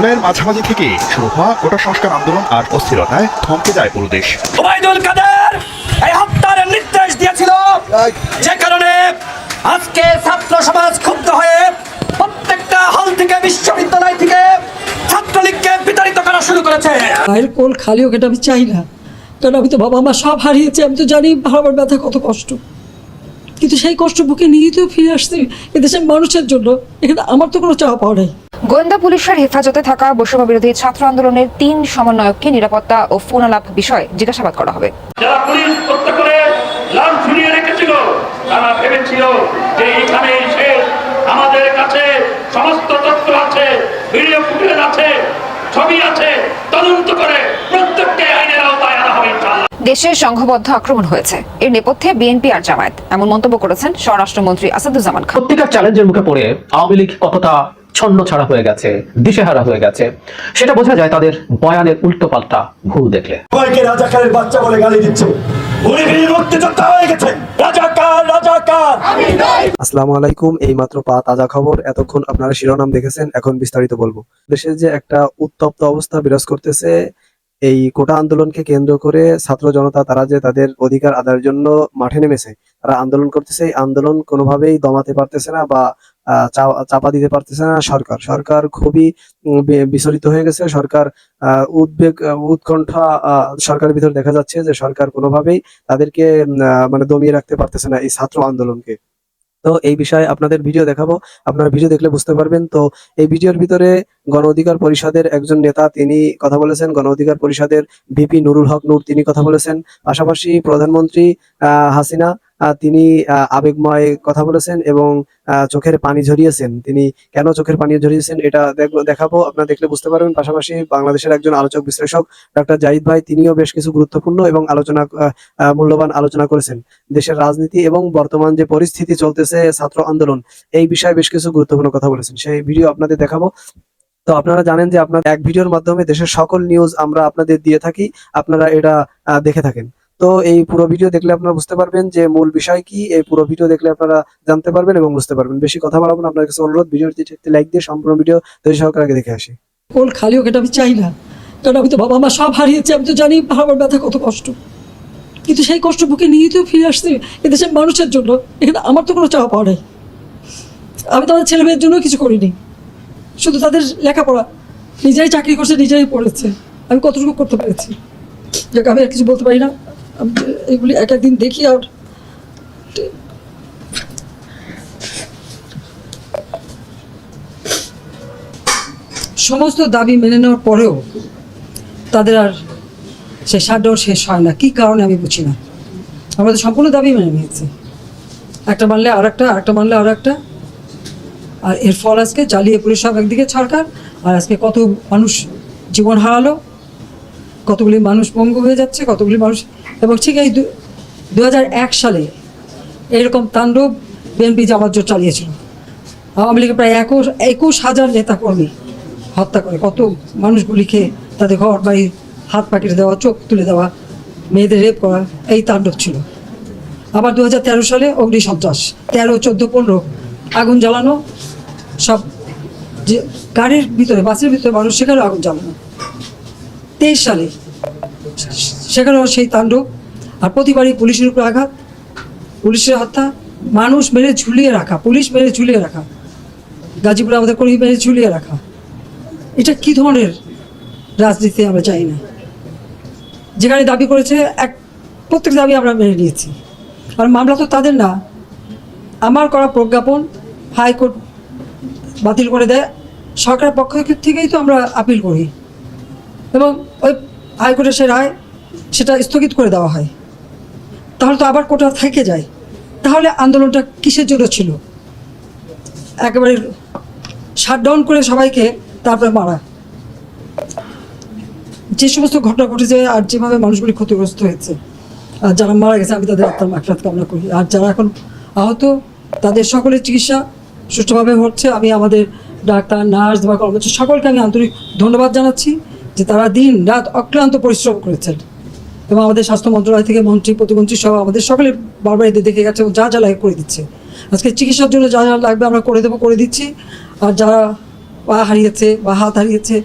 জুলাইয়ের মাঝামাঝি থেকে শুরু হওয়া কোটা সংস্কার আন্দোলন আর অস্থিরতায় থমকে যায় পুরো দেশ। ওবায়দুল কাদের এই হত্যার নির্দেশ দিয়েছিল। যে কারণে আজকে ছাত্র সমাজ ক্ষুব্ধ হয়ে প্রত্যেকটা হল থেকে বিশ্ববিদ্যালয় থেকে ছাত্রলীগকে বিতাড়িত করা শুরু করেছে। মায়ের কোল খালি হোক এটা আমি চাই না। কারণ আমি তো বাবা মা সব হারিয়েছি আমি তো জানি হারাবার ব্যথা কত কষ্ট। কিন্তু সেই কষ্ট বুকে নিয়ে তো ফিরে আসছি এদেশের মানুষের জন্য। এখানে আমার তো কোনো চাওয়া পাওয়া নেই। গোয়েন্দা পুলিশের হেফাজতে থাকা বৈষম্য বিরোধী ছাত্র আন্দোলনের তিন সমন্বয়ককে নিরাপত্তা ও ফোন আলাপ বিষয়ে জিজ্ঞাসাবাদ করা হবে। যারা পুলিশ হত্যা করে লাল ঝুলিয়ে রেখেছিল তারা ভেবেছিল যে এখানে শেষ আমাদের কাছে সমস্ত তথ্য আছে ভিডিও ফুটেজ আছে ছবি আছে তদন্ত করে প্রত্যেককে আইনের আওতায় আনা হবে ইনশাআল্লাহ। দেশে সংঘবদ্ধ আক্রমণ হয়েছে। এর নেপথ্যে বিএনপি আর জামায়াত। এমন মন্তব্য করেছেন স্বরাষ্ট্রমন্ত্রী আসাদুজ্জামান খান। সত্যিকার চ্যালেঞ্জের মুখে পড়ে আওয়ামী লীগ কতটা ছন্ন ছাড়া হয়ে গেছে দিশেহারা হয়ে গেছে। সেটা বোঝা যায় তাদের বয়ানের উল্টো পাল্টা ভুল দেখলে। সবাইকে রাজাকারের বাচ্চা বলে গালি দিচ্ছে। উনি বীর মুক্তিযোদ্ধা হয়ে গেছেন রাজাকার রাজাকার! আসসালামু আলাইকুম এই মাত্র পা তাজা খবর। এতক্ষণ আপনারা শিরোনাম দেখেছেন এখন বিস্তারিত বলব। দেশে যে একটা উত্তপ্ত অবস্থা বিরাজ করতেছে এই কোটা আন্দোলনকে কেন্দ্র করে ছাত্র জনতা তারা যে তাদের অধিকার আদায়ের জন্য মাঠে নেমেছে তারা আন্দোলন করতেছে এই আন্দোলন কোনোভাবেই দমাতে পারতেছে না বা চাপা দিতে পারতেছে না সরকার। সরকার খুবই বিচলিত হয়ে গেছে। সরকার উদ্বেগ উৎকণ্ঠা সরকারের ভিতর দেখা যাচ্ছে যে সরকার কোনোভাবেই তাদেরকে মানে দমিয়ে রাখতে পারতেছে না এই ছাত্র আন্দোলনকে। তো এই বিষয়ে আপনাদের ভিডিও দেখাবো। আপনারা ভিডিও দেখলে বুঝতে পারবেন। তো এই ভিডিওর ভিতরে গণ অধিকার পরিষদের একজন নেতা, তিনি কথা বলেছেন। গণ অধিকার পরিষদের ভিপি নুরুল হক নূর, তিনি কথা বলেছেন। পাশাপাশি প্রধানমন্ত্রী হাসিনা তিনি আবেগময় কথা বলেছেন এবং চোখের পানি ঝরিয়েছেন। তিনি কেন চোখের পানি ঝরিয়েছেন এটা দেখাবো, আপনারা দেখলে বুঝতে পারবেন। পাশাপাশি বাংলাদেশের একজন আলোচক, বিশ্লেষক ডক্টর জাহিদ ভাই, তিনিও বেশ কিছু গুরুত্বপূর্ণ এবং আলোচনা মূল্যবান আলোচনা করেছেন। দেশের রাজনীতি এবং বর্তমান যে পরিস্থিতি চলতেছে, ছাত্র আন্দোলন, এই বিষয়ে বেশ কিছু গুরুত্বপূর্ণ কথা বলেছেন। সেই ভিডিও আপনাদের দেখাবো। তো আপনারা জানেন যে আপনার এক ভিডিওর মাধ্যমে দেশের সকল নিউজ আমরা আপনাদের দিয়ে থাকি। আপনারা এটা দেখে থাকেন। তো এই পুরো ভিডিও দেখলে আপনারা বুঝতে পারবেন যে মূল বিষয় কি। এই পুরো ভিডিও দেখলে আপনারা জানতে পারবেন এবং বুঝতে পারবেন। বেশি কথা বাড়াবো না। আপনার কাছে অনুরোধ ভিডিওটি একটি লাইক দিয়ে সম্পূর্ণ ভিডিও ধৈর্য সহকারে আগে দেখে আসি। কোল খালি এটা আমি চাই না। কারণ আমি তো বাবা মা সব হারিয়েছি, আমি তো জানি হারাবার ব্যথা কত কষ্ট। কিন্তু সেই কষ্ট বুকে নিয়ে তো ফিরে আসছি এদেশের মানুষের জন্য। এখানে আমার তো কোনো চাওয়া পাওয়া নেই। আমি তো আমার ছেলে মেয়ের জন্য কিছু করিনি। শুধু তাদের লেখাপড়া। নিজেরাই চাকরি করছে, নিজেরাই পড়েছে। আমি কতটুকু করতে পেরেছি? যাকে, আমি আর কিছু বলতে পারি না। এগুলি এক একদিন দেখি আর সমস্ত দাবি মেনে নেওয়ার পরেও তাদের আর সে শাটডাউন শেষ হয় না। কি কারণে আমি বুঝি না। আমরা তো সম্পূর্ণ দাবি মেনে নিয়েছি। একটা মানলে আর একটা আরেকটা মানলে আর একটা আর এর ফল আজকে জ্বালিয়ে পুলিশ সব একদিকে সরকার আর আজকে কত মানুষ জীবন হারালো। কতগুলি মানুষ পঙ্গু হয়ে যাচ্ছে, কতগুলি মানুষ, এবং ঠিক এই দু হাজার এক সালে এরকম তাণ্ডব বিএনপি জামাত জোট চালিয়েছিল। আওয়ামী লীগের প্রায় একুশ একুশ হাজার নেতাকর্মী হত্যা করে, কত মানুষগুলিকে তাদের ঘর বাড়ি হাত পাকিয়ে দেওয়া, চোখ তুলে দেওয়া, মেয়েদের রেপ করা, এই তাণ্ডব ছিল। আবার দু হাজার তেরো সালে অগ্নি সন্ত্রাস তেরো, চোদ্দ, পনেরো, আগুন জ্বালানো, সব যে গাড়ির ভিতরে, বাসের ভিতরে মানুষ সেখানেও আগুন জ্বালানো। তেইশ সালে। সেখানেও সেই তাণ্ডব। আর প্রতিবারই পুলিশের উপর আঘাত, পুলিশের হত্যা, মানুষ মেরে ঝুলিয়ে রাখা, পুলিশ মেরে ঝুলিয়ে রাখা, গাজীপুরে আমাদের কর্মী মেরে ঝুলিয়ে রাখা। এটা কি ধরনের রাজনীতি আমরা চাই না। যেখানে দাবি করেছে, এক, প্রত্যেক দাবি আমরা মেনে নিয়েছি। আর মামলা তো তাদের না। আমার করা প্রজ্ঞাপন হাইকোর্ট বাতিল করে দেয়। সরকারের পক্ষ থেকেই তো আমরা আপিল করি। এবং ওই হাইকোর্টের সে রায় সেটা স্থগিত করে দেওয়া হয়। তাহলে তো আবার কোটা থেকে যায়। তাহলে আন্দোলনটা কিসের জন্য ছিল? একেবারে শাটডাউন করে সবাইকে তারপরে মারা। যে সমস্ত ঘটনা ঘটেছে আর যেভাবে মানুষগুলি ক্ষতিগ্রস্ত হয়েছে, আর যারা মারা গেছে, আমি তাদের আত্মার মাকফাত কামনা করি। আর যারা এখন আহত, তাদের সকলের চিকিৎসা সুষ্ঠুভাবে হচ্ছে। আমি আমাদের ডাক্তার, নার্স বা কর্মচারী সকলকে আমি আন্তরিক ধন্যবাদ জানাচ্ছি। যে তারা দিন রাত অক্লান্ত পরিশ্রম করেছেন। এবং আমাদের স্বাস্থ্য মন্ত্রণালয় থেকে মন্ত্রী প্রতিমন্ত্রী সহ আমাদের সকলে বারবার এদের দেখে গেছে এবং যা যা লাগে করে দিচ্ছে। আজকে চিকিৎসার জন্য যা যা লাগবে আমরা করে দেবো করে দিচ্ছি। আর যারা পা হারিয়েছে বা হাত হারিয়েছে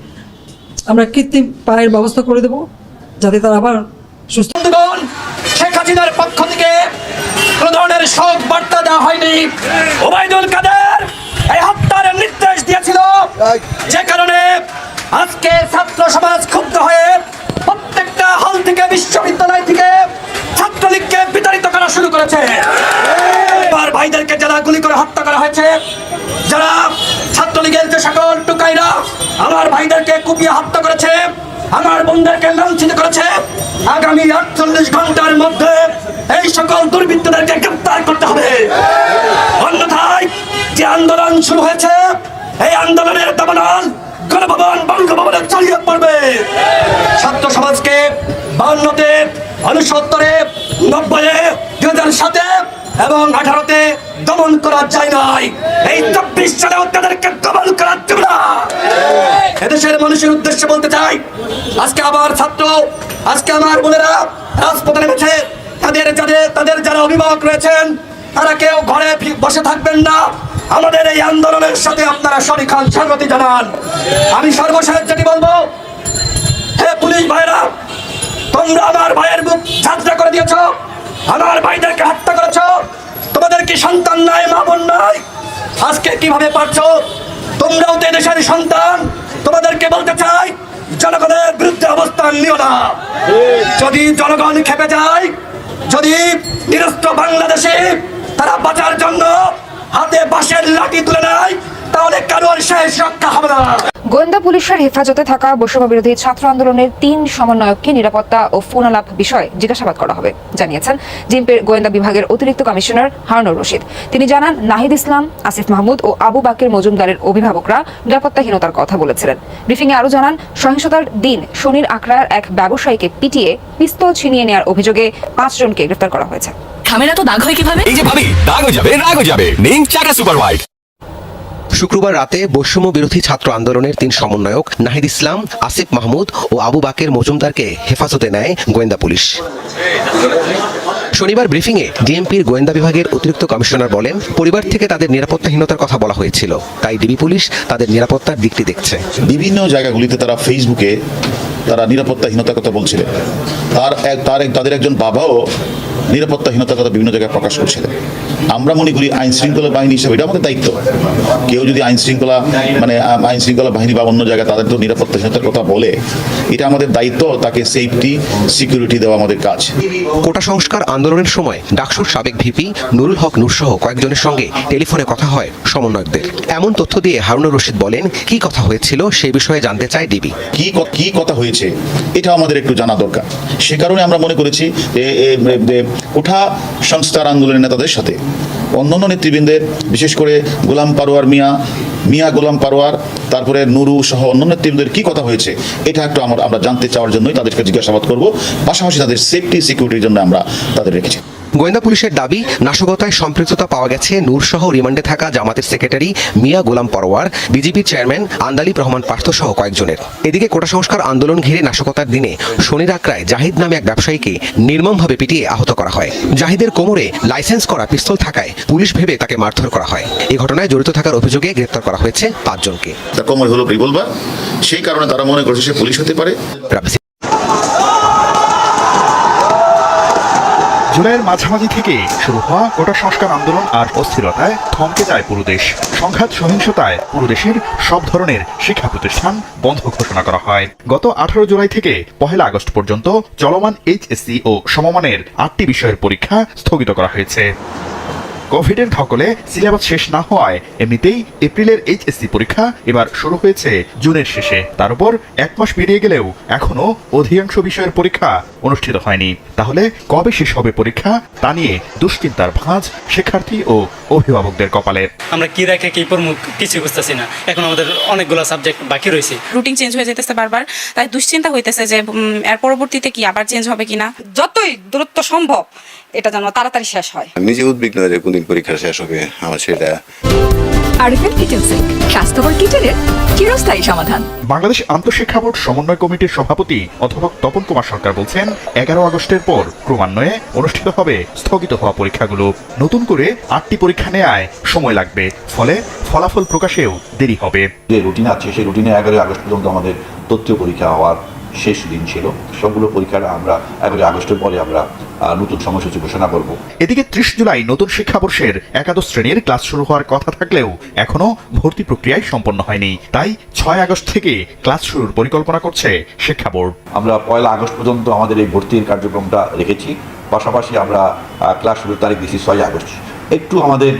আমরা কৃত্রিম পায়ের ব্যবস্থা করে দেব যাতে তারা আবার সুস্থ শেখ হাসিনার পক্ষ থেকে কোন ধরনের শোক বার্তা দেওয়া হয়নি। ওবায়দুল কাদের এই হত্যার নির্দেশ দিয়েছিল। যে কারণে আজকে ছাত্র সমাজ ক্ষুব্ধ হয়ে প্রত্যেকটা হল থেকে, বিশ্ববিদ্যালয় থেকে ছাত্রলীগকে বিতাড়িত করা শুরু করেছে। এবার ভাইদেরকে যারা গুলি করে হত্যা করা হয়েছে। যারা ছাত্রলীগের যে সকল টুকাইরা আমার ভাইদেরকে কুপিয়ে হত্যা করেছে, আমার বোনদেরকে লাঞ্ছিত করেছে, আগামী আটচল্লিশ ঘণ্টার মধ্যে এই সকল দুর্বৃত্তদেরকে গ্রেপ্তার করতে হবে। অন্যথায় যে আন্দোলন শুরু হয়েছে, এই আন্দোলনের দাবানল ছাত্র সমাজকে বান্নতে উনসত্তরে নব্বইয়ে, দুই হাজার সাতে এবং আঠারোতে দমন করা যায় নাই। এই চব্বিশ সালেও তাদেরকে দমন করা যাবে না। এদেশের মানুষের উদ্দেশ্যে বলতে চাই, আজকে আবার ছাত্র, আজকে আমার বোনেরা রাজপথে নেমেছে। তাদের যাদের, তাদের যারা অভিভাবক রয়েছেন, তারা কেউ ঘরে বসে থাকবেন না। আমাদের এই আন্দোলনের সাথে আপনারা সরিখান সংগতি জানান। আমি সর্বশেষ যেটি বলব, হে পুলিশ ভাইরা, তোমরা আমার ভাইয়ের বুক যাত্রা করে দিয়েছ, আমার ভাইদেরকে হত্যা করেছ। তোমাদের কি সন্তান নাই, মা বোন নাই? আজকে কীভাবে পারছ? তোমরাও তো দেশের সন্তান। তোমাদেরকে বলতে চাই, জনগণের বিরুদ্ধে অবস্থান নিও না। যদি জনগণ খেপে যায়, যদি নিরস্ত্র বাংলাদেশে তারা বাঁচার জন্য হাতে বাঁশের লাঠি তুলে নেয়, তাহলে কারোর শেষ রক্ষা হবে না। গোয়েন্দা পুলিশের হেফাজতে থাকা বৈষম্য বিরোধী ছাত্র আন্দোলনের তিন সমন্বয়ককে নিরাপত্তা ও ফোনালাপ বিষয়ে জিজ্ঞাসাবাদ করা হবে, জানিয়েছেন জিম্পের গোয়েন্দা বিভাগের অতিরিক্ত কমিশনার হারুনুর রশিদ। তিনি জানান, নাহিদ ইসলাম, আসিফ মাহমুদ ও আবু বাকের মজুমদারের অভিভাবকরা নিরাপত্তাহীনতার কথা বলেছিলেন। ব্রিফিংয়ে আরও জানান, সহিংসতার দিন শনির আখড়ার এক ব্যবসায়ীকে পিটিয়ে পিস্তল ছিনিয়ে নেওয়ার অভিযোগে পাঁচজনকে গ্রেফতার করা হয়েছে। খামেরা তো দাগ হয় কীভাবে? এই যে ভাবি দাগ হয়ে যাবে রাগ হয়ে যাবে। নিন চাকা সুপার হোয়াইট। শুক্রবার রাতে বৈষম্য বিরোধী ছাত্র আন্দোলনের তিন সমন্বয়ক নাহিদ ইসলাম আসিফ মাহমুদ ও আবু বাকের মজুমদারকে হেফাজতে নেয় গোয়েন্দা পুলিশ। শনিবার ব্রিফিংয়ে ডিএমপির গোয়েন্দা বিভাগের অতিরিক্ত কমিশনার বলেন পরিবার থেকে তাদের নিরাপত্তাহীনতার কথা বলা হয়েছিল। তাই ডিবি পুলিশ তাদের নিরাপত্তার দিকটি দেখছে। বিভিন্ন জায়গাগুলিতে তারা ফেসবুকে তারা নিরাপত্তাহীনতার কথা বলছিলেন। তার এক তার এক তাদের একজন বাবাও নিরাপত্তাহীনতার কথা বিভিন্ন জায়গায় প্রকাশ করছিলেন আমরা মনে করি আইন শৃঙ্খলা বাহিনী হিসেবে এটা আমাদের দায়িত্ব। কেউ যদি আইন শৃঙ্খলা মানে আইন শৃঙ্খলা বাহিনী বা অন্য জায়গায় তাদের তো নিরাপত্তাহীনতার কথা বলে এটা আমাদের দায়িত্ব তাকে সেফটি সিকিউরিটি দেওয়া আমাদের কাজ। কোটা সংস্কার আন্দোলনের সময় ডাকসুর সাবেক ভিপি নুরুল হক নূরসহ কয়েকজনের সঙ্গে টেলিফোনে কথা হয় সমন্বয়কদের। এমন তথ্য দিয়ে হারুনুর রশিদ বলেন কি কথা হয়েছিল সেই বিষয়ে জানতে চায় ডিবি। কি কি কথা হয়েছে এটা আমাদের একটু জানা দরকার। সে কারণে আমরা মনে করেছি যে সংস্থার আন্দোলনের নেতাদের সাথে। অন্যান্য নেতৃবৃন্দের, বিশেষ করে গোলাম পারোয়ার মিয়া মিয়া গোলাম পারোয়ার, তারপরে নুরু সহ অন্য নেতৃবৃন্দের কি কথা হয়েছে, এটা একটু আমরা আমরা জানতে চাওয়ার জন্যই তাদেরকে জিজ্ঞাসাবাদ করব। পাশাপাশি তাদের সেফটি সিকিউরিটির জন্য আমরা তাদের রেখেছি। গোয়েন্দা পুলিশের দাবি নাশকতায় সম্পৃক্ততা পাওয়া গেছে নূরসহ রিমান্ডে থাকা জামাতের সেক্রেটারি মিয়া গোলাম পরোয়ার বিজেপির চেয়ারম্যান আন্দালিব রহমান পার্থ সহ কয়েকজনের। এদিকে কোটা সংস্কার আন্দোলন ঘিরে নাশকতার দিনে শনির আক্রায় জাহিদ নামে এক ব্যবসায়ীকে নির্মমভাবে পিটিয়ে আহত করা হয়। জাহিদের কোমরে লাইসেন্স করা পিস্তল থাকায় পুলিশ ভেবে তাকে মারধর করা হয়। এই ঘটনায় জড়িত থাকার অভিযোগে গ্রেপ্তার করা হয়েছে পাঁচজনকে। তার কোমর হলো রিভলভার সেই কারণে তারা মনে করছে সে পুলিশ হতে পারে। জুলাইয়ের মাঝামাঝি থেকে শুরু হওয়া গোটা সংস্কার আন্দোলন আর অস্থিরতায় থমকে যায় পুরো দেশ। সংঘাত, সহিংসতায় পুরো দেশের সব ধরনের শিক্ষা প্রতিষ্ঠান বন্ধ ঘোষণা করা হয়। গত আঠারো জুলাই থেকে পহেলা আগস্ট পর্যন্ত চলমান এইচএসসি ও সমমানের আটটি বিষয়ের পরীক্ষা স্থগিত করা হয়েছে। কোভিডের ধকলে সিলেবাস শেষ না হওয়ায় এমনিতেই এপ্রিলের এইচএসসি পরীক্ষা এবার শুরু হয়েছে জুনের শেষে। তার উপর এক মাস পেরিয়ে গেলেও এখনও অধিকাংশ বিষয়ের পরীক্ষা অনুষ্ঠিত হয়নি। তাহলে কবে শেষ হবে পরীক্ষা? তা নিয়ে দুশ্চিন্তার ভাঁজ শিক্ষার্থী ও অভিভাবকদের কপালে। আমরা কি রেখে কি পড়ব কিছু বুঝতেছি না। এখন আমাদের অনেকগুলো সাবজেক্ট বাকি রয়েছে। রুটিন চেঞ্জ হয়ে যেতেছে বারবার তাই দুশ্চিন্তা হইতেছে যে এর পরবর্তীতে কি আবার চেঞ্জ হবে কিনা? যতই দূরত্ব সম্ভব এটা যেন তাড়াতাড়ি শেষ হয়। নিজে উদ্বিগ্ন যে কোনদিন পরীক্ষা শেষ হবে আমার সেটা আরএফএল কিচেন সিঙ্ক স্বাস্থ্যকর কিচেনের চিরস্থায়ী সমাধান। বাংলাদেশ আন্তঃশিক্ষা বোর্ড সমন্বয় কমিটির সভাপতি অধ্যাপক তপন কুমার সরকার বলছেন এগারো আগস্টের পর ক্রমান্বয়ে অনুষ্ঠিত হবে স্থগিত হওয়া পরীক্ষাগুলো। নতুন করে আটটি পরীক্ষা নেয় সময় লাগবে ফলে ফলাফল প্রকাশেও দেরি হবে। যে রুটিন আছে সেই রুটিনে এগারোই আগস্ট পর্যন্ত আমাদের তথ্য পরীক্ষা হওয়ার শেষ দিন ছিল। সবগুলো পরীক্ষার আমরা এগারোই আগস্টের পরে আমরা নতুন সময়সূচি ঘোষণা করব। এদিকে ত্রিশ জুলাই নতুন শিক্ষাবর্ষের একাদশ শ্রেণির ক্লাস শুরু হওয়ার কথা থাকলেও এখনও ভর্তি প্রক্রিয়ায় সম্পন্ন হয়নি। তাই ছয় আগস্ট থেকে ক্লাস শুরুর পরিকল্পনা করছে শিক্ষা বোর্ড। আমরা পয়লা আগস্ট পর্যন্ত আমাদের এই ভর্তির কার্যক্রমটা রেখেছি। পাশাপাশি আমরা ক্লাস শুরুর তারিখ দিয়েছি ছয় আগস্ট। একটু আমাদের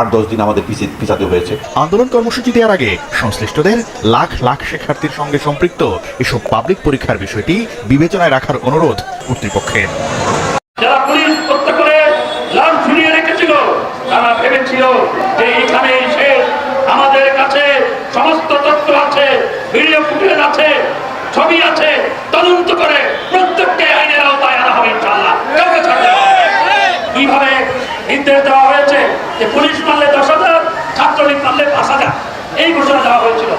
আট দশ দিন আমাদের পিছিয়ে পিছাতে হয়েছে। আন্দোলন কর্মসূচি দেওয়ার আগে সংশ্লিষ্টদের লাখ লাখ শিক্ষার্থীর সঙ্গে সম্পৃক্ত এসব পাবলিক পরীক্ষার বিষয়টি বিবেচনায় রাখার অনুরোধ কর্তৃপক্ষের যারা পুলিশ হত্যা করে লাল ঝুলিয়ে রেখেছিল তারা ভেবেছিল যে এখানে শেষ আমাদের কাছে সমস্ত তথ্য আছে ভিডিও ফুটেজ আছে ছবি আছে তদন্ত করে প্রত্যেককে আইনের আওতায় আনা হবে ইনশাআল্লাহ কাউকে ছাড়বে না। কীভাবে নির্দেশ দেওয়া হয়েছে যে পুলিশ মারলে দশ হাজার ছাত্রলীগ মারলে পাঁচ হাজার এই ঘোষণা দেওয়া হয়েছিল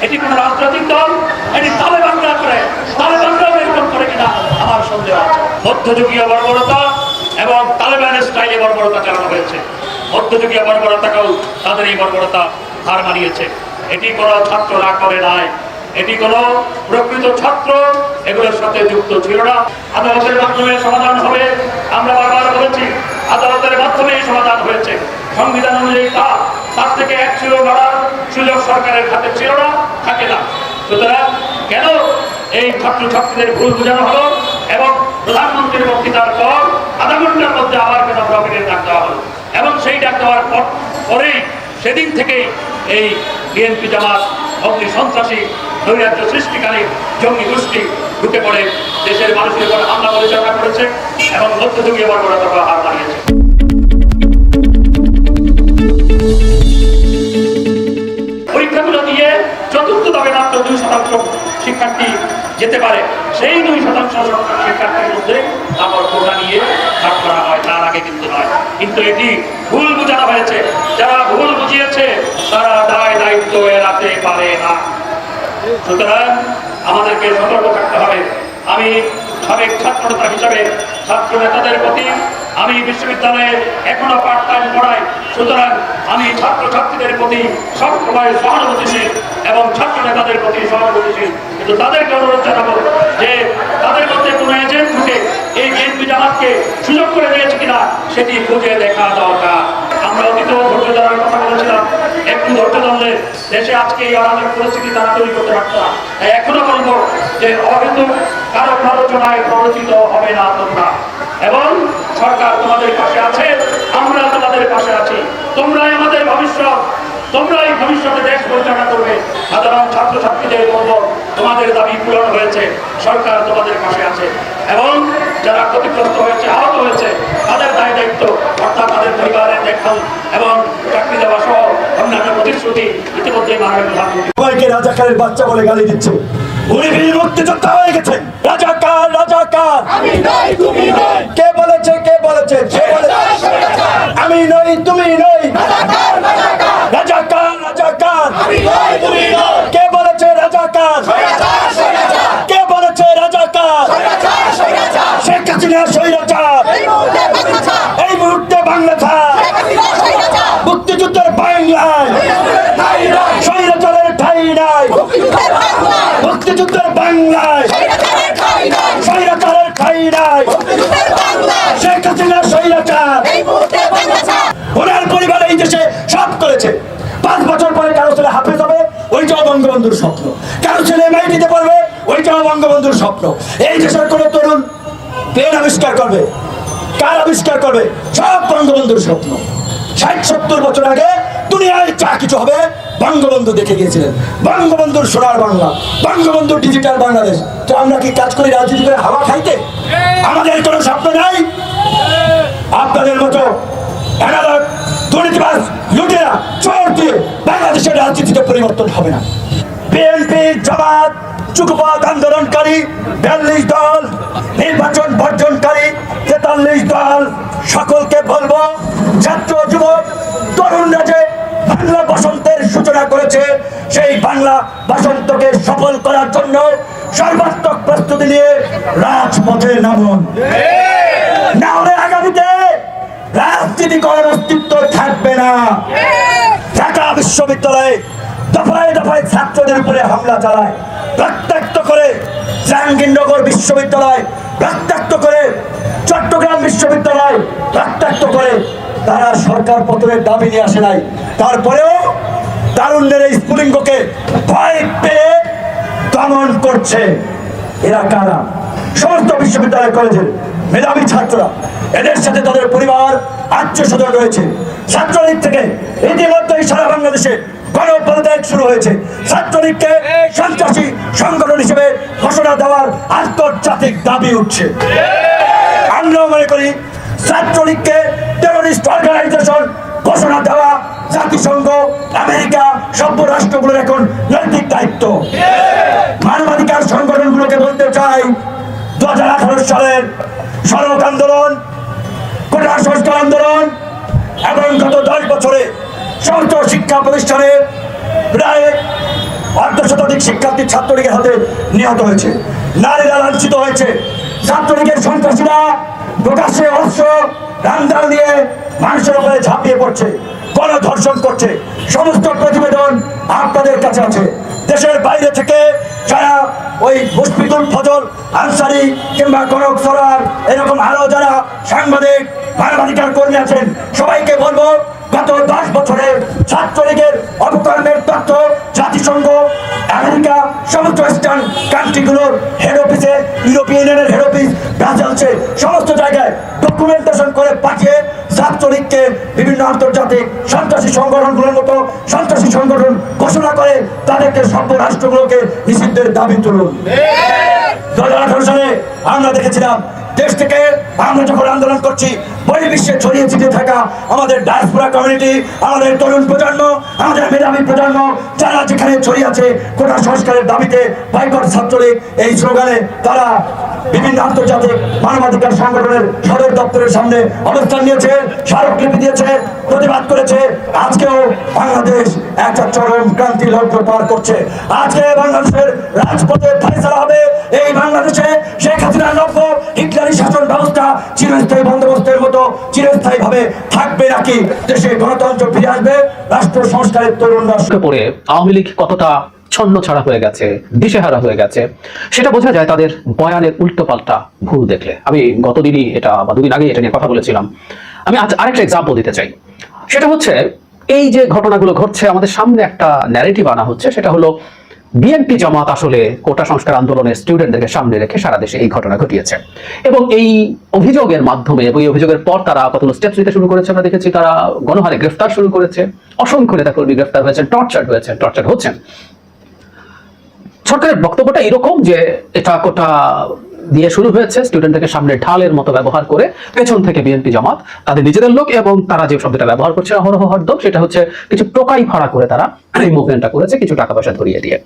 এটি কোন রাজনৈতিক দল, এটি তালেবানরা করে, তালেবানরাও এরকম করে কিনা আমার সন্দেহ মধ্যযুগীয় বর্বরতা এবং তালেবানের স্টাইলে বর্বরতা চালানো হয়েছে। মধ্যযুগীয় বর্বরতাকেও তাদের এই বর্বরতা হার মানিয়েছে। এটি কোনো ছাত্ররা করে নাই। এটি কোনো প্রকৃত ছাত্র, এগুলোর সাথে যুক্ত ছিল না। আদালতের মাধ্যমে সমাধান হবে, আমরা বারবার বলেছি, আদালতের মাধ্যমে সমাধান হয়েছে। সংবিধান অনুযায়ী তা তার থেকে এক ছিল লড়ার সুযোগ সরকারের হাতে ছিল না, থাকে না। সুতরাং কেন এই ছাত্রছাত্রীদের ভুল বোঝানো হলো এবং প্রধানমন্ত্রীর বক্তৃতার পর আধা ঘণ্টার মধ্যে আবার কেন ব্লকেটের ডাক দেওয়া হলো? এবং সেই ডাক দেওয়ার পর, পরেই সেদিন থেকেই এই বিএনপি জামাত, অগ্নি সন্ত্রাসী, নৈরাজ্য সৃষ্টিকারী, জঙ্গি গোষ্ঠী ঢুকে পড়ে। দেশের মানুষের উপর হামলা পরিচালনা করেছে এবং মধ্যযুগীয় বর্বরতা হার মানিয়েছে। সেই দুই শতাংশ শিক্ষার্থীর মধ্যে আবার কোটা নিয়ে ভাগ করা হয়, তার আগে কিন্তু নয়। কিন্তু এটি ভুল বোঝানো হয়েছে। যারা ভুল বুঝিয়েছে, তারা দায় দায়িত্ব এড়াতে পারে না। সুতরাং আমাদেরকে সতর্ক থাকতে হবে। আমি সাবেক ছাত্র নেতা হিসাবে ছাত্র নেতাদের প্রতি আমি বিশ্ববিদ্যালয়ে এখনও পার্ট টাইম পড়াই, সুতরাং আমি ছাত্রছাত্রীদের প্রতি সবসময় সহানুভূতিশীল এবং ছাত্র নেতাদের প্রতি সহানুভূতিশীল। কিন্তু তাদেরকে অনুরোধ জানাব যে তাদের মধ্যে কোনো এজেন্ট ঢুকে এই বিএনপি জামাতকে সুযোগ করে দিয়েছে কিনা, সেটি খুঁজে দেখা দরকার। আমরা অতীতেও ধৈর্য ধরার কথা বলেছিলাম, একটু ধৈর্য ধরলে দেশে আজকে এই অরাজক পরিস্থিতি তারা তৈরি করতে পারত না। তাই এখনও বলব যে অহেতু কারও প্ররোচনায় প্ররোচিত হবে না তোমরা। এবং সরকার তোমাদের পাশে আছে, আমরা তোমাদের পাশে আছি। তোমরাই আমাদের ভবিষ্যৎ, তোমরাই ভবিষ্যতে দেশ পরিচালনা করবে। সাধারণ ছাত্রছাত্রীদের বলব তোমাদের দাবি পূরণ হয়েছে, সরকার তোমাদের পাশে আছে। এবং যারা ক্ষতিগ্রস্ত হয়েছে, আহত হয়েছে, তাদের দায় দায়িত্ব, অর্থাৎ তাদের পরিবারের দেখভাল এবং চাকরি দেওয়া সহ অন্যান্য প্রতিশ্রুতি ইতিমধ্যে মাননীয় প্রধানমন্ত্রী রাজাকারের বাচ্চা বলে গালি দিচ্ছে উনি বীর মুক্তিযোদ্ধা হয়ে গেছেন রাজাকার রাজাকার কে বলেছে কে বলেছে কে বলেছে আমি নই তুমি নই রাজাকার রাজাকার কে বলেছে রাজাকার কে বলেছে রাজাকার শেখ হাসিনা স্বৈরাচার। এই মুহূর্তে বাংলা ছাড় মুক্তিযুদ্ধের বাংলায়। স্বৈরাচারের ঠাই নাই। মুক্তিযুদ্ধের বাংলায়। স্বৈরাচারের ঠাই নাই। শেখ হাসিনা স্বৈরাচার। ওনার পরিবার এই দেশে সব করেছে। পাঁচ বছর পরে কারও ছেলে হাফেজ হবে ওইটাও বঙ্গবন্ধুর স্বপ্ন। কারও ছেলে এমআইটিতে পড়বে ওইটাও বঙ্গবন্ধুর স্বপ্ন। এই দেশের কোনো তরুণ পেন আবিষ্কার করবে, কার আবিষ্কার করবে? সব বঙ্গবন্ধুর স্বপ্ন। ষাট, সত্তর বছর আগে দুনিয়ায় যা কিছু হবে, বঙ্গবন্ধু দেখে গিয়েছিলেন। বঙ্গবন্ধুর সোনার বাংলা, বঙ্গবন্ধুর ডিজিটাল বাংলাদেশ। তো আমরা কি কাজ করি রাজনীতি করে হাওয়া খাইতে? আমাদের কোনো স্বপ্ন নাই? আপনাদের মতো এনারা দুর্নীতিবাজ লুটেরা, চোর দিয়ে বাংলাদেশের রাজনীতিতে পরিবর্তন হবে না। বিএনপি জামাত চুকুপাত আন্দোলনকারী, বিয়াল্লিশ দল, নির্বাচন বর্জনকারী, তেতাল্লিশ দল, সকলকে বলব, ছাত্র যুবক, তরুণরা যে বাংলা বসন্তের সূচনা করেছে, সেই বাংলা বসন্তকে সফল করার জন্য সর্বাত্মক প্রস্তুতি নিয়ে রাজপথে নামুন। না হলে আগামীতে রাজনীতি করার অস্তিত্ব থাকবে না। ঢাকা বিশ্ববিদ্যালয়ে দফায় দফায় ছাত্রদের উপরে হামলা চালায়। রক্তাক্ত করে জাহাঙ্গীরনগর বিশ্ববিদ্যালয়, রক্তাক্ত করে চট্টগ্রাম বিশ্ববিদ্যালয় রক্তাক্ত করে। তারা সরকার পতনের দাবি নিয়ে আসে নাই। তারপরেও তারুণ্যের এই স্ফুলিঙ্গকে ভয় পেয়ে দমন করছে। এরা কারা? সমস্ত বিশ্ববিদ্যালয় কলেজের মেধাবী ছাত্ররা। এদের সাথে তাদের পরিবার আত্মীয় স্বজন রয়েছে। ছাত্রলীগ থেকে ইতিমধ্যেই সারা বাংলাদেশে গণ পদত্যাগ শুরু হয়েছে। ছাত্রলীগকে সন্ত্রাসী সংগঠন হিসেবে ঘোষণা দেওয়ার আন্তর্জাতিক দাবি উঠছে। আমরা মনে করি ছাত্রলীগকে টেরোরিস্ট অর্গানাইজেশন ঘোষণা দেওয়া জাতিসংঘ আমেরিকা সভ্য রাষ্ট্রগুলোর এখন নৈতিক দায়িত্ব। মানবাধিকার সংগঠনগুলোকে বলতে চাই দু হাজার আঠারো সালের সড়ক আন্দোলন কোটা সংস্কার আন্দোলন এবং গত দশ বছরে সমস্ত শিক্ষা প্রতিষ্ঠানে প্রায় অর্ধ শতাধিক শিক্ষার্থী ছাত্রলীগের হাতে নিহত হয়েছে। নারীরা লাঞ্ছিত হয়েছে। ছাত্রলীগের সন্ত্রাসীরা প্রকাশ্যে অস্ত্র রামদাল দিয়ে মানুষের উপরে ঝাঁপিয়ে পড়ছে, গণধর্ষণ করছে। সমস্ত প্রতিবেদন আপনাদের কাছে আছে। দেশের বাইরে থেকে যারা ওই মুশফিকুল ফজল, আনসারি কিংবা কনক সরার, এরকম আরও যারা সাংবাদিক, মানবাধিকার কর্মী আছেন, সবাইকে বলব গত দশ বছরে ছাত্রলীগের অপকর্মের তথ্য, জাতিসংঘ, আমেরিকা, সমস্ত ওয়েস্টার্ন কান্ট্রিগুলোর হেড অফিসে ইউরোপিয়ান ইউনিয়নের হেড অফিস ব্রাজিলসে সমস্ত জায়গায় ডকুমেন্টেশন করে পাঠিয়ে ছাত্রলীগকে বিভিন্ন আন্তর্জাতিক সন্ত্রাসী সংগঠনগুলোর মতো সন্ত্রাসী সংগঠন ঘোষণা করে তাদেরকে সভ্য রাষ্ট্রগুলোকে নিষিদ্ধের দাবি তুলুন। দু হাজার আঠারো সালে আমরা দেখেছিলাম দেশ থেকে আমরা যখন আন্দোলন করছি বহির্বিশ্বে ছড়িয়ে ছিটিয়ে থাকা আমাদের ডায়াসপোরা কমিউনিটি আমাদের তরুণ প্রজন্ম, আমাদের মেধাবী প্রজন্ম, যারা যেখানে ছড়িয়ে আছে কোটা সংস্কারের দাবিতে বাইকট ছাত্রলীগ এই স্লোগানে তারা বিভিন্ন আন্তর্জাতিক মানবাধিকার সংগঠনের সদর দপ্তরের সামনে অবস্থান নিয়েছে, স্মারকলিপি দিয়েছে, প্রতিবাদ করেছে। আজকেও বাংলাদেশ একটা চরম ক্রান্তি লক্ষ্য পার করছে। আজকে বাংলাদেশের রাজপথে ফয়সলা হবে। এই বাংলাদেশে শেখ হাসিনার লক্ষ্য হিটলারি শাসন ব্যবস্থা চিরস্থায়ী বন্দোবস্তের মতো চিরস্থায়ী ভাবে থাকবে নাকি? দেশে গণতন্ত্র ফিরে আসবে রাষ্ট্র সংস্কারের তরুণ ঢুকে পড়ে আওয়ামী লীগ কতটা ছন্ন ছাড়া হয়ে গেছে, দিশেহারা হয়ে গেছে। সেটা বোঝা যায় তাদের বয়ানের উল্টো পাল্টা ভুল দেখলে। আমি গতদিনই এটা বা দুদিন আগে এটা নিয়ে কথা বলেছিলাম। আমি আজ আরেকটা এক্সাম্পল দিতে চাই। সেটা হচ্ছে, এই যে ঘটনাগুলো ঘটছে, আমাদের সামনে একটা ন্যারেটিভ আনা হচ্ছে, সেটা হলো বিএনপি জামাত আসলে কোটা সংস্কার আন্দোলনের স্টুডেন্টদেরকে সামনে রেখে সারা দেশে এই ঘটনা ঘটিয়েছে। এবং এই অভিযোগের মাধ্যমে, এবং এই অভিযোগের পর তারা কতগুলো স্টেপস নিতে শুরু করেছে, আমরা দেখেছি তারা গণহারে গ্রেফতার শুরু করেছে। অসংখ্য নেতা নেতাকর্মী গ্রেফতার হয়েছে টর্চার হয়েছে টর্চার হচ্ছেন। সরকারের বক্তব্যটা এরকম যে এটা কোটা দিয়ে শুরু হয়েছে স্টুডেন্টকে সামনে ঢালের মতো ব্যবহার করে পেছন থেকে বিএনপি জামাত, তাদের নিজেদের লোক এবং তারা যে শব্দটা ব্যবহার করছে অহরহ হরদম, সেটা হচ্ছে কিছু টোকাই ভাড়া করে তারা এই মুভমেন্টটা করেছে, কিছু টাকা পয়সা ধরিয়ে দিয়ে।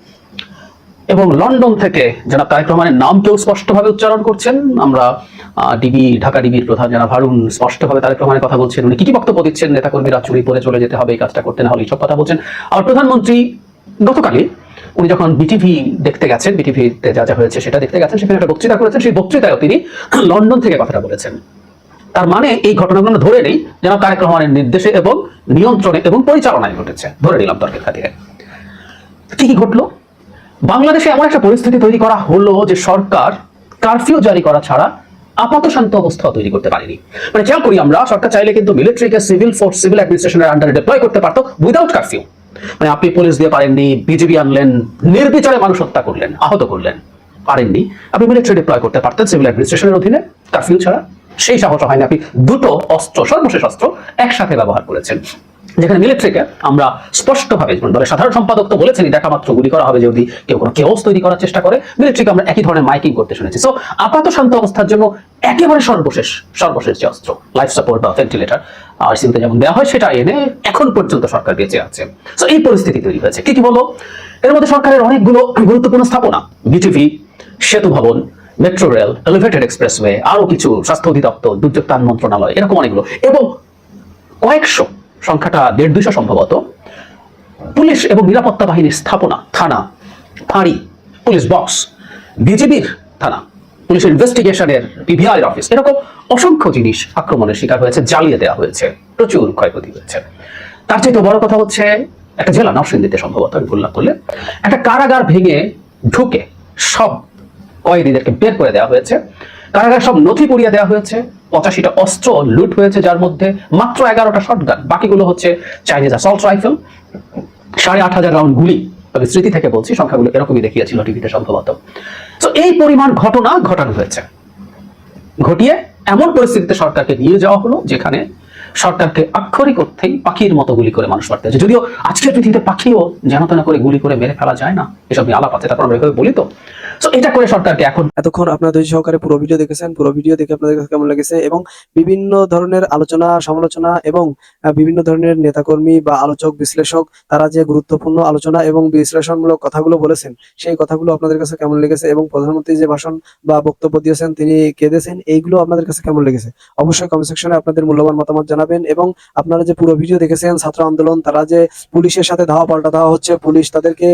এবং লন্ডন থেকে যারা তারেক রহমানের নাম কেউ স্পষ্টভাবে উচ্চারণ করছেন? আমরা ডিবি, ঢাকা ডিবির প্রধান জনাব হারুন স্পষ্টভাবে তারেক রহমানের কথা বলছেন, উনি কি কি বক্তব্য দিচ্ছেন? নেতাকর্মীরা চুরি পরে চলে যেতে হবে, এই কাজটা করতে না হলে এইসব কথা বলছেন। আর প্রধানমন্ত্রী গতকালই উনি যখন বিটিভি দেখতে গেছেন বিটিভিতে যা যা হয়েছে সেটা দেখতে গেছেন, সেখানে একটা বক্তৃতা করেছেন, সেই বক্তৃতায় তিনি লন্ডন থেকে কথাটা বলেছেন। তার মানে এই ঘটনাগুলো ধরে নেই যেন তারেক রহমানের নির্দেশে এবং নিয়ন্ত্রণে এবং পরিচালনায় ঘটেছে। ধরে নিলাম তর্কের খাতিরে। কি কি ঘটলো? বাংলাদেশে এমন একটা পরিস্থিতি তৈরি করা হলো যে সরকার কারফিউ জারি করা ছাড়া আপাত শান্ত অবস্থা তৈরি করতে পারেনি। মানে খেয়াল করি আমরা, সরকার চাইলে কিন্তু মিলিটারিকে সিভিল ফোর্স সিভিল অ্যাডমিনিস্ট্রেশনের আন্ডারে ডিপ্লয় করতে পারতো উইদাউট কারফিউ মানে আপনি পুলিশ দিয়ে পারেননি বিজেপি আনলেন, নির্বিচারে মানুষ হত্যা করলেন, আহত করলেন, পারেননি। আপনি মিলিটারি ডিপ্লয় করতে পারতেন সিভিল অ্যাডমিনিস্ট্রেশনের অধীনে কারফিউ ছাড়া। সেই সাহস হয়নি আপনি দুটো অস্ত্র, সর্বশেষ অস্ত্র একসাথে ব্যবহার করেছেন। যেখানে মিলিটারিকে আমরা স্পষ্টভাবে দলের সাধারণ সম্পাদক তো বলেছেনই, দেখা মাত্র গুলি করা হবে যদি কেউ কোনো কেওস তৈরি করার চেষ্টা করে। মিলিটারিকে আমরা একই ধরনের মাইকিং করতে শুনেছি। সো আপাত শান্ত অবস্থার জন্য একেবারে সর্বশেষ সর্বশেষ যে অস্ত্র লাইফ সাপোর্ট বা ভেন্টিলেটর আর সিমতে যেমন দেওয়া হয়, সেটা এনে এখন পর্যন্ত সরকার বেঁচে আছে। সো এই পরিস্থিতি তৈরি হয়েছে। কি কি বলো? এর মধ্যে সরকারের অনেকগুলো গুরুত্বপূর্ণ স্থাপনা বিটিভি সেতু ভবন মেট্রো রেল এলিভেটেড এক্সপ্রেসওয়ে আরও কিছু স্বাস্থ্য অধিদপ্তর, দুর্যোগ ত্রাণ মন্ত্রণালয়, এরকম অনেকগুলো। এবং কয়েকশো সংখ্যাটা দেড় দুইশো সম্ভবত। পুলিশ এবং নিরাপত্তা বাহিনীর স্থাপনা, থানা, ফাঁড়ি, পুলিশ বক্স বিজেপির থানা পুলিশের ইনভেস্টিগেশনের পিভিআর অফিস, এরকম অসংখ্য জিনিস আক্রমণের শিকার হয়েছে, জ্বালিয়ে দেওয়া হয়েছে, প্রচুর ক্ষয়ক্ষতি হয়েছে। তার চাইতে বড় কথা হচ্ছে, একটা জেলা, নরসিংদীতে সম্ভবত, আমি ভুল করলে, একটা কারাগার ভেঙে ঢুকে সব কয়েদিদেরকে বের করে দেওয়া হয়েছে। কারাগার সব নথি পুড়িয়ে দেওয়া হয়েছে পঁচাশিটা অস্ত্র লুট হয়েছে যার মধ্যে মাত্র এগারোটা শটগান বাকিগুলো হচ্ছে চাইনিজ অ্যাসল্ট রাইফেল সাড়ে আট হাজার রাউন্ড গুলি। তবে স্মৃতি থেকে বলছি, সংখ্যাগুলো এরকমই দেখিয়েছিল টিভিতে সম্ভবত। তো এই পরিমাণ ঘটনা ঘটানো হয়েছে। ঘটিয়ে এমন পরিস্থিতিতে সরকারকে নিয়ে যাওয়া হলো, যেখানে সরকারকে আক্ষরিক অর্থেই পাখির মতো গুলি করে মানুষ মারতে যদিও আজকের পৃথিবীতে পাখিও যেন তেন করে গুলি করে মেরে ফেলা যায় না, এসব নিয়ে আলাপ আছে, তারপর আমরা এভাবে বলি তো। এটা করে সরকারকে এখন এতক্ষণ আপনারা ধৈর্য সহকারে পুরো ভিডিও দেখেছেন, পুরো ভিডিও দেখে আপনাদের কাছে কেমন লেগেছে এবং বিভিন্ন ধরনের আলোচনা, সমালোচনা এবং বিভিন্ন ধরনের নেতাকর্মী বা আলোচক, বিশ্লেষক, তারা যে গুরুত্বপূর্ণ আলোচনা এবং বিশ্লেষণমূলক কথাগুলো বলেছেন, সেই কথাগুলো আপনাদের কাছে কেমন লেগেছে এবং প্রধানমন্ত্রী যে ভাষণ বা বক্তব্য দিয়েছেন, তিনি কেঁদেছেন এইগুলো আপনাদের কাছে কেমন লেগেছে? অবশ্যই কমেন্ট সেকশনে আপনাদের মূল্যবান মতামত জানাবেন এবং আপনারা যে পুরো ভিডিও দেখেছেন ছাত্র আন্দোলন, তারা যে পুলিশের সাথে ধাওয়া পাল্টা দেওয়া হচ্ছে, পুলিশ তাদেরকে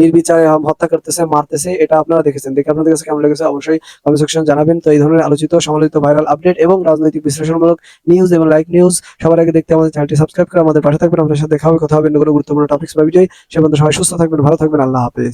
নির্বিচারে হত্যা করতেছে, মারতেছে, এটা আপনারা দেখেছেন। দেখে আপনাদের কাছে কেমন লেগেছে অবশ্যই কমেন্ট সেকশনে জানাবেন। তো এই ধরনের আলোচিত, সমালোচিত ভাইরাল আপডেট এবং রাজনৈতিক বিশ্লেষণমূলক নিউজ এবং লাইক নিউজ সবার আগে দেখতে আমাদের চ্যানেলটি সাবস্ক্রাইব করে আমাদের পাশে থাকবেন। আমাদের সাথে দেখা হবে, কথা হবে কোনো গুরুত্বপূর্ণ টপিক্স বা ভিডিও সে পর্যন্ত সবাই সুস্থ থাকবেন, ভালো থাকবেন, আল্লাহ হাফেজ।